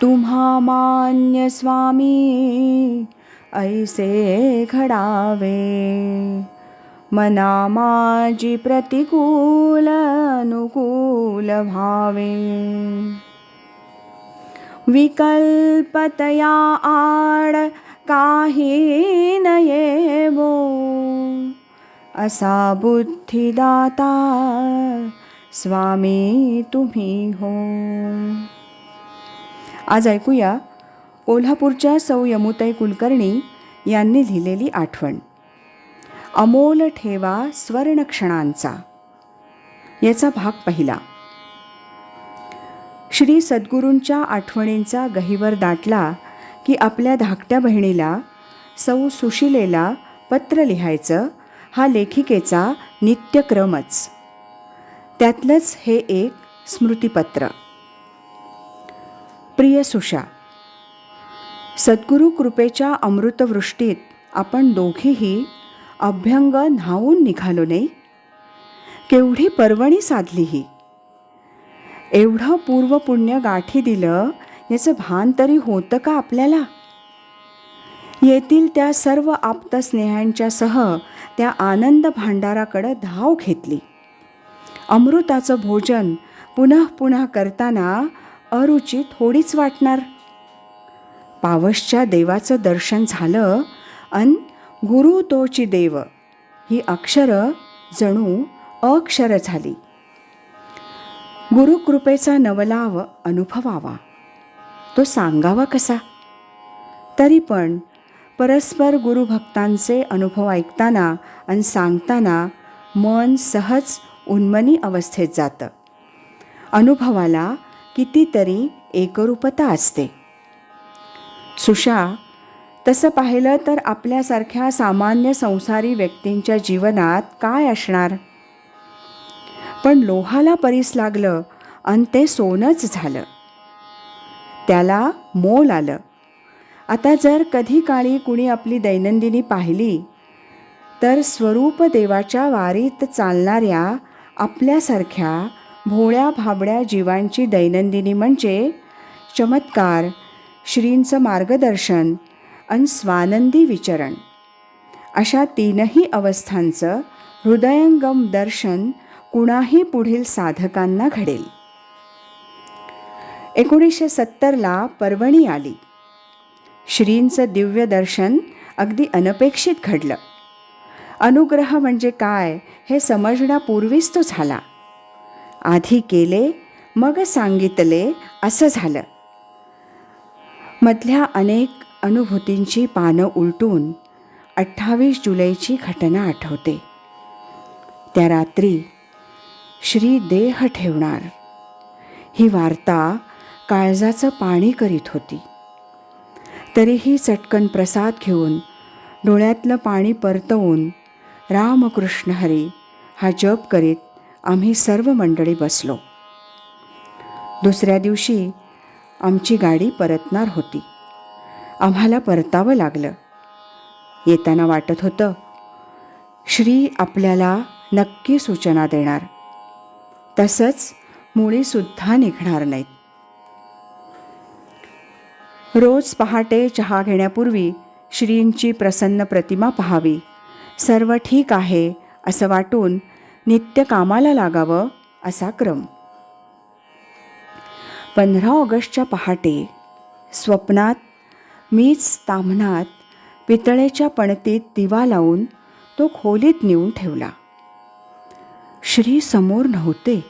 तुम्हा मान्य स्वामी ऐसे घडावे मना माझी प्रतिकूल अनुकूल भावे विकल्पतया आड काही न येवो असा बुद्धिदाता स्वामी तुम्ही हो आज ऐकूया कोल्हापूरच्या सौ यमुताई कुलकर्णी यांनी लिहिलेली आठवण. अमोल ठेवा स्वर्णक्षणांचा याचा भाग पहिला. श्री सद्गुरूंच्या आठवणींचा गहिवर दाटला की आपल्या धाकट्या बहिणीला सौ सुशिलेला पत्र लिहायचं हा लेखिकेचा नित्यक्रमच. त्यातलंच हे एक स्मृतिपत्र. प्रिय सुषा सद्गुरू कृपेच्या अमृतवृष्टीत आपण दोघीही अभ्यंग न्हावून निघालो नाही केवढी पर्वणी साधली ही एवढं पूर्वपुण्य गाठी दिलं याचं भान तरी होतं का आपल्याला? येतील त्या सर्व आप्तस्नेहांच्या सह त्या आनंद भांडाराकडं धाव घेतली. अमृताचं भोजन पुन्हा पुन्हा करताना अरुची थोडीच वाटणार. पावसच्या देवाचं दर्शन झालं अन गुरु तोची देव ही अक्षरं जणू अक्षर झाली. गुरुकृपेचा नवलाव अनुभवावा. तो सांगावा कसा? तरी पण परस्पर गुरुभक्तांचे अनुभव ऐकताना आणि सांगताना मन सहज उन्मनी अवस्थेत जातं. अनुभवाला कितीतरी एकरूपता असते. सुषा तसं पाहिलं तर आपल्यासारख्या सामान्य संसारी व्यक्तींच्या जीवनात काय असणार? पण लोहाला परीस लागलं आणि ते सोनंच झालं. त्याला मोल आलं. आता जर कधी काळी कुणी आपली दैनंदिनी पाहिली तर स्वरूप देवाच्या वारीत चालणाऱ्या आपल्यासारख्या भोळ्या भाबड्या जीवांची दैनंदिनी म्हणजे चमत्कार श्रींचं मार्गदर्शन आणि स्वानंदी विचरण. अशा तीनही अवस्थांचं हृदयंगम दर्शन कुणाही पुढील साधकांना घडेल. एकोणीसशे सत्तरला पर्वणी आली. श्रींचं दिव्य दर्शन अगदी अनपेक्षित घडलं. अनुग्रह म्हणजे काय हे समजण्यापूर्वीच तो झाला. आधी केले मग सांगितले असं झालं. मधल्या अनेक अनुभूतींची पानं उलटून अठ्ठावीस जुलैची घटना आठवते. त्या रात्री श्री देह ठेवणार. ही वार्ता काळजाचं पाणी करीत होती. तरीही चटकन प्रसाद घेऊन डोळ्यातलं पाणी परतवून रामकृष्ण हरी हा जप करीत आम्ही सर्व मंडळी बसलो. दुसऱ्या दिवशी आमची गाडी परतणार होती. आम्हाला परतावं लागलं. येताना वाटत होतं श्री आपल्याला नक्की सूचना देणार. तसंच मुळीसुद्धा निघणार नाहीत. रोज पहाटे चहा घेण्यापूर्वी श्रींची प्रसन्न प्रतिमा पाहावी. सर्व ठीक आहे असं वाटून नित्य कामाला लागावं असा क्रम. पंधरा ऑगस्टच्या पहाटे स्वप्नात मीच ताम्हनात पितळेच्या पणतीत दिवा लावून तो खोलीत नेऊन ठेवला. श्री समोर नव्हते.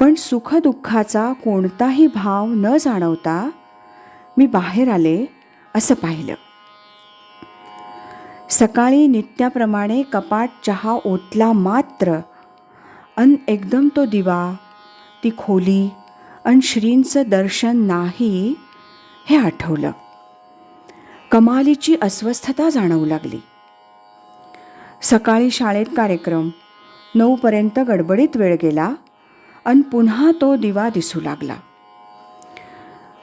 पण सुखदुःखाचा कोणताही भाव न जाणवता मी बाहेर आले असं पाहिलं. सकाळी नित्याप्रमाणे कपाट चहा ओतला मात्र अन एकदम तो दिवा ती खोली अन श्रींचं दर्शन नाही हे आठवलं. कमालीची अस्वस्थता जाणवू लागली. सकाळी शाळेत कार्यक्रम नऊपर्यंत गडबडीत वेळ गेला अन पुन्हा तो दिवा दिसू लागला.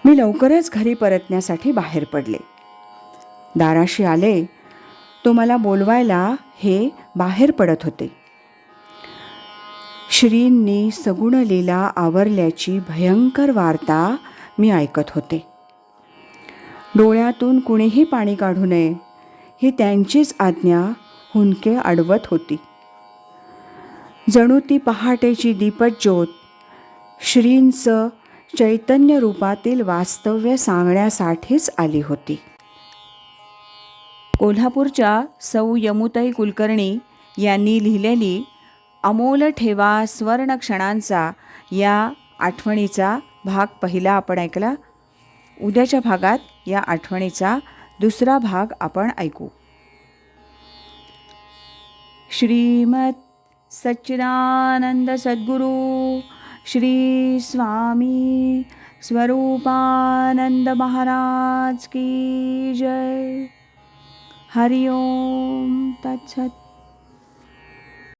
मी लवकरच घरी परतण्यासाठी बाहेर पडले. दाराशी आले तो मला बोलवायला हे बाहेर पडत होते. श्रींनी सगुण लीला आवरल्याची भयंकर वार्ता मी ऐकत होते. डोळ्यातून कुणीही पाणी काढू नये ही त्यांचीच आज्ञा हुंदके अडवत होती. जणू ती पहाटेची दीपज्योत श्रींचं चैतन्य रूपातील वास्तव्य सांगण्यासाठीच आली होती. कोल्हापूरच्या सौ यमुताई कुलकर्णी यांनी लिहिलेली अमोल ठेवा स्वर्ण क्षणांचा या आठवणीचा भाग पहिला आपण ऐकला. उद्याच्या भागात या आठवणीचा दुसरा भाग आपण ऐकू. श्रीमत सच्चिदानंद सद्गुरू श्री स्वामी स्वरूपानंद महाराज की जय. हरिओम तत्सत।